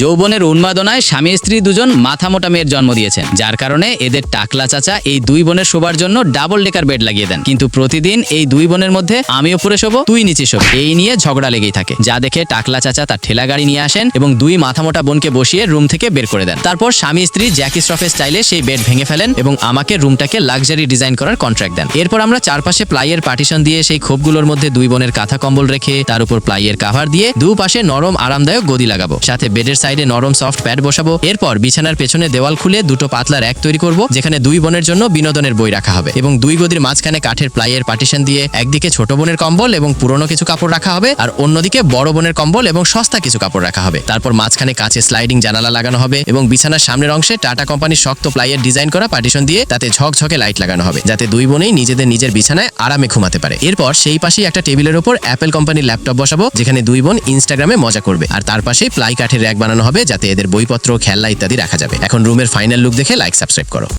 যৌবনের উন্মাদনায় স্বামী স্ত্রী দুজন মাথা মোটা মেয়ের জন্ম দিয়েছেন, যার কারণে এদের টাকলা চাচা এই দুই বোনের শোবার জন্য ডাবল ডেকার বেড লাগিয়ে দেন। কিন্তু প্রতিদিন এই দুই বোনের মধ্যে আমি উপরে শোবো, তুই নিচে শোবো। এই নিয়ে ঝগড়া লেগেই থাকে। যা দেখে টাকলা চাচা তার ঠেলা গাড়ি নিয়ে আসেন এবং দুই মাথা মোটা বোনকে বসিয়ে রুম থেকে বের করে দেন। তারপর স্বামী স্ত্রী জ্যাকি স্ট্রফের স্টাইলে সেই বেড ভেঙে ফেলেন এবং আমাকে রুমটাকে লাক্সারি ডিজাইন করার কন্ট্রাক্ট দেন। এরপর আমরা চারপাশে প্লাইয়ের পার্টিশন দিয়ে সেই খোপগুলোর মধ্যে দুই বোনের কাঁথা কম্বল রেখে তার উপর প্লাইয়ের কাভার দিয়ে দুপাশে নরম, আরামদায়ক গদি লাগাবো। সাথে বেডের সাইডে নরম সফট প্যাড বসাবো। এরপর বিছানার পেছনে দেওয়াল খুলে দুটো পাতলা র্যাক তৈরি করব, যেখানে দুই বোনের জন্য বিনোদনের বই রাখা হবে। এবং দুই গদির মাঝখানে কাঠের প্লাইয়ের পার্টিশন দিয়ে একদিকে ছোট বোনের কম্বল এবং পুরনো কিছু কাপড় রাখা হবে, আর অন্যদিকে বড় বোনের কম্বল এবং সস্তা কিছু কাপড় রাখা হবে। তারপর মাঝখানে কাছে স্লাইডিং জানালা লাগানো হবে এবং বিছানার সামনের অংশে টাটা কোম্পানির শক্ত প্লাইয়ের ডিজাইন করা পার্টিশন দিয়ে তাতে ঝকঝকে লাইট লাগানো হবে, যাতে দুই বোনেই নিজেদের নিজের বিছানায় আরামে ঘুমাতে পারে। এরপর সেই পাশেই একটা টেবিলের উপর অ্যাপেল কোম্পানির ল্যাপটপ বসাবো, যেখানে দুই বোন ইনস্টাগ্রামে মজা করবে। আর তার পাশেই প্লাই কাঠের র্যাক বানানো হবে যাতে এদের বইপত্র, খেলনা ইত্যাদি রাখা যাবে। এখন রুমের ফাইনাল লুক দেখে লাইক সাবস্ক্রাইব করো।